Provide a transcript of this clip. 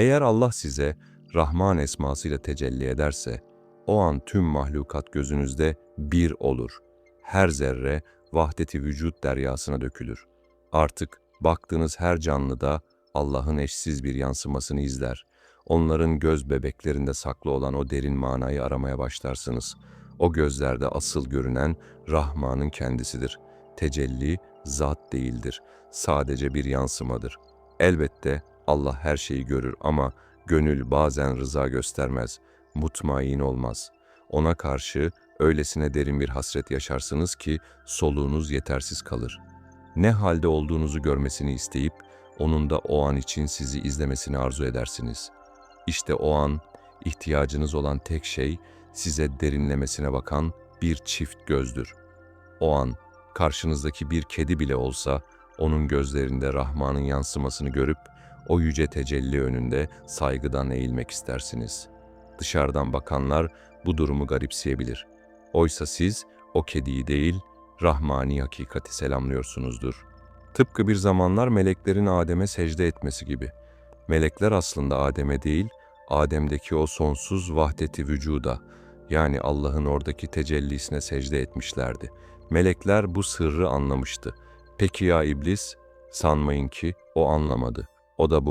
Eğer Allah size Rahman esmasıyla tecelli ederse, o an tüm mahlukat gözünüzde bir olur. Her zerre vahdeti vücut deryasına dökülür. Artık baktığınız her canlıda Allah'ın eşsiz bir yansımasını izler. Onların göz bebeklerinde saklı olan o derin manayı aramaya başlarsınız. O gözlerde asıl görünen Rahman'ın kendisidir. Tecelli zat değildir. Sadece bir yansımadır. Elbette Allah her şeyi görür ama gönül bazen rıza göstermez, mutmain olmaz. Ona karşı öylesine derin bir hasret yaşarsınız ki soluğunuz yetersiz kalır. Ne halde olduğunuzu görmesini isteyip onun da o an için sizi izlemesini arzu edersiniz. İşte o an ihtiyacınız olan tek şey size derinlemesine bakan bir çift gözdür. O an karşınızdaki bir kedi bile olsa onun gözlerinde Rahman'ın yansımasını görüp o yüce tecelli önünde saygıdan eğilmek istersiniz. Dışarıdan bakanlar bu durumu garipseyebilir. Oysa siz o kediyi değil, Rahmani hakikati selamlıyorsunuzdur. Tıpkı bir zamanlar meleklerin Adem'e secde etmesi gibi. Melekler aslında Adem'e değil, Adem'deki o sonsuz vahdeti vücuda, yani Allah'ın oradaki tecellisine secde etmişlerdi. Melekler bu sırrı anlamıştı. Peki ya iblis? Sanmayın ki o anlamadı. O da bu